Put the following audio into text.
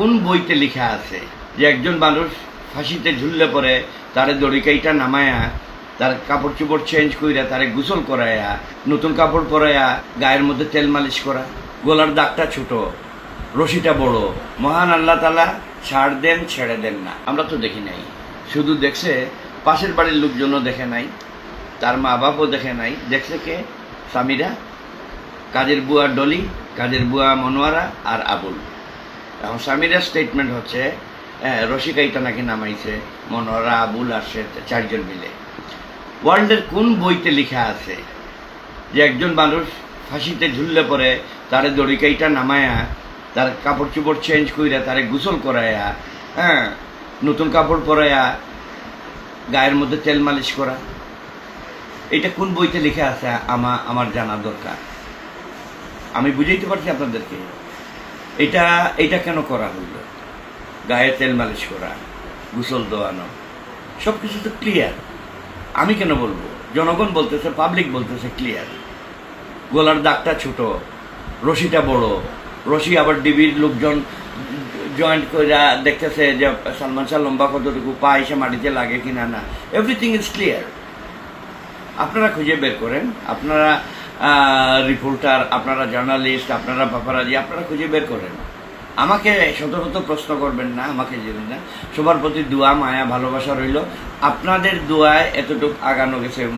কোন বইতে লেখা আছে যে একজন মানুষ ফাঁসিতে ঝুললে পরে তারে দড়িকাইটা নামায়া, তার কাপড় চোপড় চেঞ্জ কইরা তারে গোসল করায়া, নতুন কাপড় পরায়া, গায়ের মধ্যে তেল মালিশ করা। গলার দাগটা ছোট, রশিটা বড়। মহান আল্লাহ তালা ছাড় দেন, ছেড়ে দেন না। আমরা তো দেখি নাই। শুধু দেখছে পাশের বাড়ির লোকজনও দেখে নাই, তার মা বাপও দেখে নাই। দেখছে কে? স্বামীরা। কাজের বুয়া ডলি, কাজের বুয়া মনোয়ারা আর আবুল। এখন স্বামীরা স্টেটমেন্ট হচ্ছে হ্যাঁ, রসিকাইটা নাকি নামাইছে মনোয়ারা আবুল আর সে চারজন মিলে। ওয়ার্ল্ডের কোন বইতে লেখা আছে যে একজন মানুষ ফাঁসিতে ঝুললে পরে তারে দড়িকাইটা নামায়া তার কাপড় চোপড় চেঞ্জ কইরা তারে গোসল করায়া হ্যাঁ নতুন কাপড় পরায়া গায়ের মধ্যে তেল মালিশ করা? এটা কোন বইতে লেখা আছে? আমা আমার জানা দরকার। আমি বুঝাইতে পারছি আপনাদেরকে। এটা এটা কেন করা হইল? গায়ে তেল মালিশ করা, গোসল দোয়ানো সব কিছু তো ক্লিয়ার আমি কেন বলব? জনগণ বলতেছে পাবলিক বলতেছে ক্লিয়ার গলার দাগটা ছোট, রশিটা বড়। রশি আবার ডিবির লোকজন জয়েন্ট করে দেখতেছে যে, সালমান শাহ লম্বা কতটুকু পা এসে মাটিতে লাগে কিনা না। এভরিথিং ইজ ক্লিয়ার আপনারা খুঁজে বের করেন। আপনারা রিপোর্টার আপনারা জার্নালিস্ট আপনারা পাপারাজি আপনারা খুঁজে বের করেন। আমাকে শত প্রশ্ন করবেন না, আমাকে জেনে না সবার প্রতি দোয়া, মায়া, ভালোবাসা রইল। আপনাদের দোয়ায় এতটুকু আগানো গেছে।